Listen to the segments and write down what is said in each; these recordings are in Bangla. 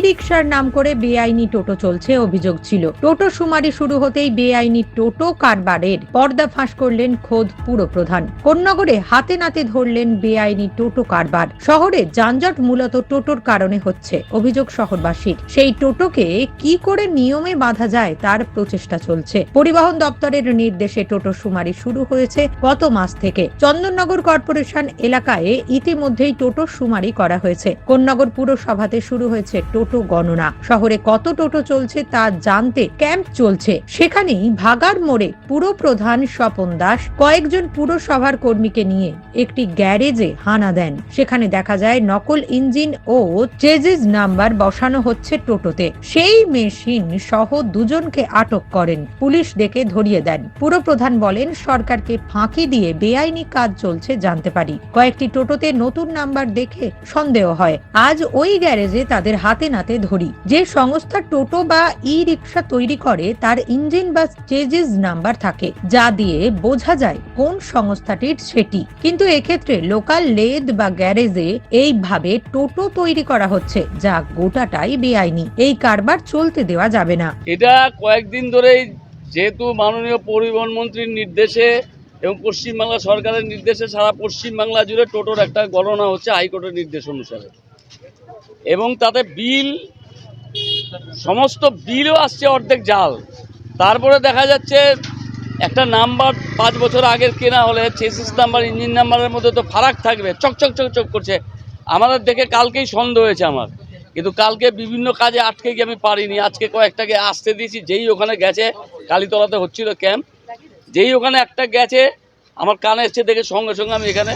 রিক্সার নাম করে বেআইনি টোটো চলছে অভিযোগ ছিল। টোটো শুমারি শুরু হতেই বেআইনি টোটো কারবারের পর্দা ফাঁস করলেন খোদ পুরপ্রধান। কোন্নগরে হাতে নাতে ধরলেন বেআইনি টোটো কারবার। শহরে যানজট মূলত টোটোর কারণে হচ্ছে, অভিযোগ শহরবাসীর। সেই টোটোকে কি করে নিয়মে বাঁধা যায় তার প্রচেষ্টা চলছে। পরিবহন দপ্তরের নির্দেশে টোটো শুমারি শুরু হয়েছে গত মাস থেকে। চন্দননগর কর্পোরেশন এলাকায় ইতিমধ্যেই টোটো শুমারি করা হয়েছে। কোন্নগর পুরসভাতে শুরু হয়েছে টোটো গণনা। শহরে কত টোটো চলছে তা জানতে ক্যাম্প চলছে। সেখানেই ভাগার মোড়ে পুরপ্রধান স্বপন দাস কয়েকজন পুরসভার কর্মীকে নিয়ে একটি গ্যারেজে হানা দেন। সেখানে দেখা যায় নকল ইঞ্জিন ও চেজিস নাম্বার বসানো হচ্ছে টোটোতে। সেই মেশিন সহ দুজনকে আটক করেন। পুলিশ ডেকে ধরিয়ে দেন। পুরপ্রধান বলেন, সরকারকে ফাঁকি দিয়ে বেআইনি কাজ চলছে জানতে পারি। কয়েকটি টোটোতে নতুন নাম্বার দেখে সন্দেহ হয়। আজ ওই গ্যারেজে তাদের হাতে নাতে ধরি। যে সংস্থা টোটো বা ই রিক্সা তৈরি করে, তার ইঞ্জিন বা চেজিস নাম্বার থাকে, যা দিয়ে বোঝা যায় কোন সংস্থাটির সেটি। কিন্তু এক্ষেত্রে লোকাল লেদ বা গ্যারেজে এইভাবে টোটো তৈরি করা হচ্ছে, যা গোটাটাই বেআইনি। এই কারবার চলতে দেওয়া যাবে না। এটা কয়েকদিন ধরেই যেহেতু মাননীয় পরিবহন মন্ত্রীর নির্দেশে এবং পশ্চিমবাংলা সরকারের নির্দেশে সারা পশ্চিমবাংলা জুড়ে টোটোর একটা গণনা হচ্ছে হাইকোর্টের নির্দেশ অনুসারে। এবং তাতে বিল, সমস্ত বিলও আসছে অর্ধেক জাল। তারপরে দেখা যাচ্ছে একটা নাম্বার পাঁচ বছর আগের কেনা হলে চেসিস নাম্বার, ইঞ্জিন নাম্বারের মধ্যে তো ফারাক থাকবে চকচক চকচক করছে। আমাদের দেখে কালকেই সন্দেহ হয়েছে আমার। কিন্তু কালকে বিভিন্ন কাজে আটকে গিয়ে আমি পারিনি। আজকে কয়েকটাকে আসতে দিয়েছি, যেই ওখানে গেছে, কালীতলাতে হচ্ছিল ক্যাম্প, যেই ওখানে একটা গেছে, আমার কানে এসছে দেখে সঙ্গে সঙ্গে আমি এখানে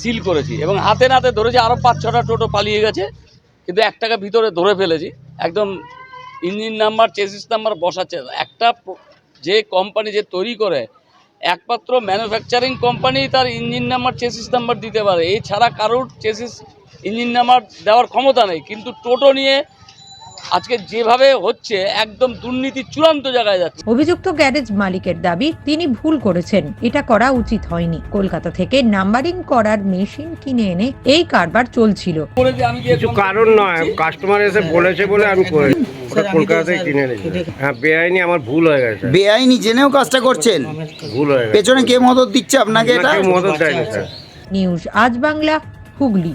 সিল করেছি এবং হাতে নাতে ধরেছি আরও পাঁচ ছটা টোটো পালিয়ে গেছে, কিন্তু এক টাকা ভিতরে ধরে ফেলেছি। একদম ইঞ্জিন নাম্বার, চেসিস নাম্বার বসাচ্ছে। একটা যে কোম্পানি যে তৈরি করে, একমাত্র ম্যানুফ্যাকচারিং কোম্পানি তার ইঞ্জিন নাম্বার, চেসিস নাম্বার দিতে পারে। এছাড়া কারোর চেসিস, ইঞ্জিন নাম্বার দেওয়ার ক্ষমতা নেই। কিন্তু টোটো নিয়ে আজকে যেভাবে হচ্ছে একদম দুর্নীতি চূড়ান্ত জায়গায় যাচ্ছে। অভিযুক্ত গ্যারেজ মালিকের দাবি তিনি ভুল করেছেন। এটা করা উচিত হয়নি। কলকাতা থেকে নাম্বারিং করার মেশিন কিনে এনে এই কারবার চলছিল। করে যে আমি কিছু কারণ নয়। কাস্টমার এসে বলেছে বলে আমি করে ওটা কিনে নিয়েছি। হ্যাঁ বেআইনি আমার ভুল হয়ে গেছে। বেআইনি জেনেও কাজটা করছেন? ভুল হয়ে গেছে। পেছনে কে মদত দিচ্ছে আপনাকে এটা? কেউ মদত দেয়নি স্যার। নিউজ আজ বাংলা হুগলি।